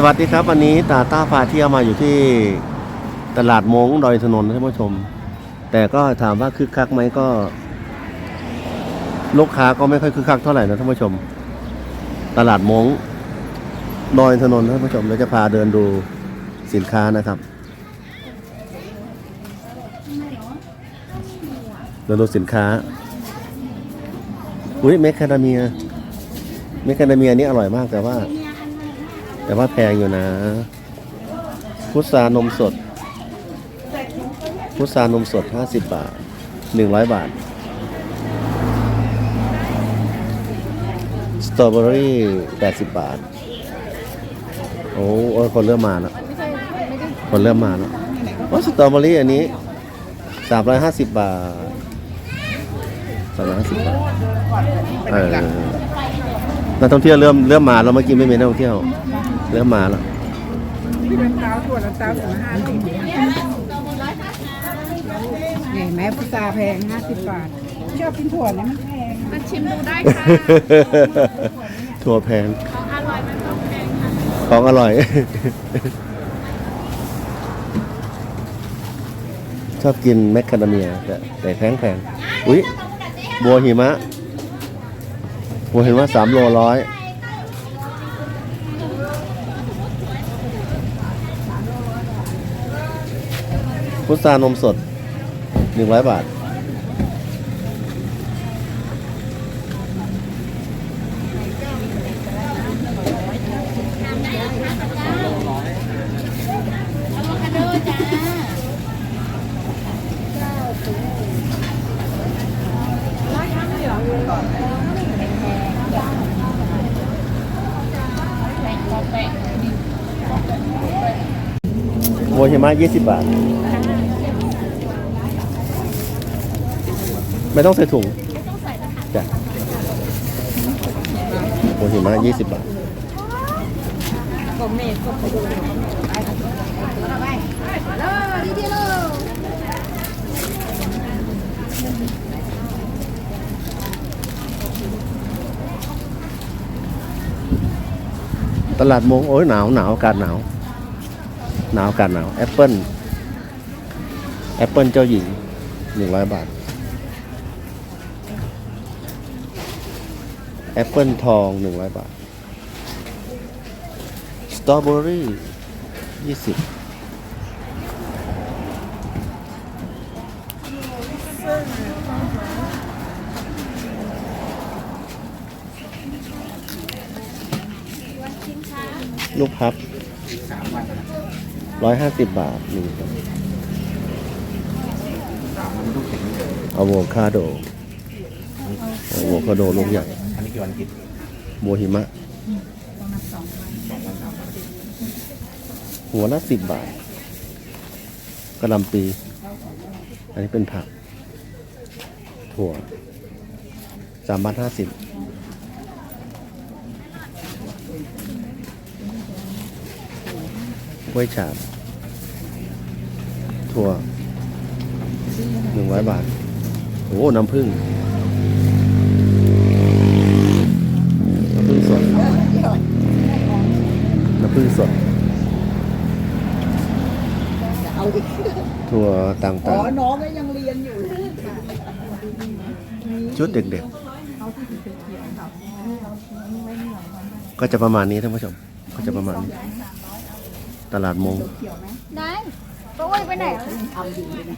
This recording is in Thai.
สวัสดีครับ วันนี้ตาต้าพาเที่ยวมาอยู่ที่ตลาดมงดอยถนนท่านผู้ชม แต่ก็ถามว่าคึกคักไหมก็ ลูกค้าก็ไม่ค่อยคึกคักเท่าไหร่นะท่านผู้ชม ตลาดมงดอยถนนท่านผู้ชมเราจะพาเดินดูสินค้านะครับ เดินดูสินค้าอุ้ยเมคคาเดเมียเมคคาเดเมียนี่อร่อยมากแต่ว่า แต่ว่าแพงอยู่นะ พุทรานมสด พุทรานมสด 50 บาท 100 บาท สตรอเบอรี่ 80 บาท โอ้โอคนเริ่มมาแล้วคนเริ่มมาแล้วว่าสตรอเบอรี่อันนี้ 350 บาท 350 บาท เออนักท่องเที่ยวเริ่มเริ่มมาแล้วเมื่อกี้ไม่มีนักท่องเที่ยว เริ่มมาแล้วที่เป็นเต้าถั่วน้ำเต้าถึงห้าสิบเห็นไหมพุทราแพงห้าสิบบาทชอบกินถั่วเนี่ยมันแพงมาชิมดูได้ค่ะถั่วแพง ของอร่อยมันต้องแพงค่ะของอร่อย ชอบกินแมคคาเดเมียแต่แต่แพงแพง อุ้ยบัวหิมะ บัวหิมะสามโลร้อย พุทรานมสดหนึ่งร้อยบาทบัวหิมะยี่สิบบาท ไม่ต้องใส่ถุงจ้ะบัวหิมะยี่สิบบาทตลาดมงโอ้ยหนาวหนาวอากาศหนาว หนาวอากาศหนาวแอปเปิลแอปเปิลเจ้าหญิงหนึ่งร้อยบาท แอปเปิลทองหนึ่งร้อยบาท สตรอเบอรี่ยี่สิบลูกพับร้อยห้าสิบบาทหนึ่งครับอะโวคาโดอะโวคาโดลูกใหญ่ นนี้กี่วันกินบัวหิมะหัวละสิบบาทกระหลำปี อันนี้เป็นผัก ถั่วสามบาทห้าสิบกล้วยฉาบ ถั่วหนึ่งร้อยบาท โอ้ น้ำผึ้ง น้ำผึ้ง สดน้ำผึ้งสด เอาอีกถั่วต่อ๋อางน้องก็ยังเรียนอยู่ๆ ชุดเด็กๆ ก็จะประมาณนี้ท่านผู้ชม ก็จะประมาณนี้ ตลาดมงได้โอ้ยไปไหนทำดีเลยนะ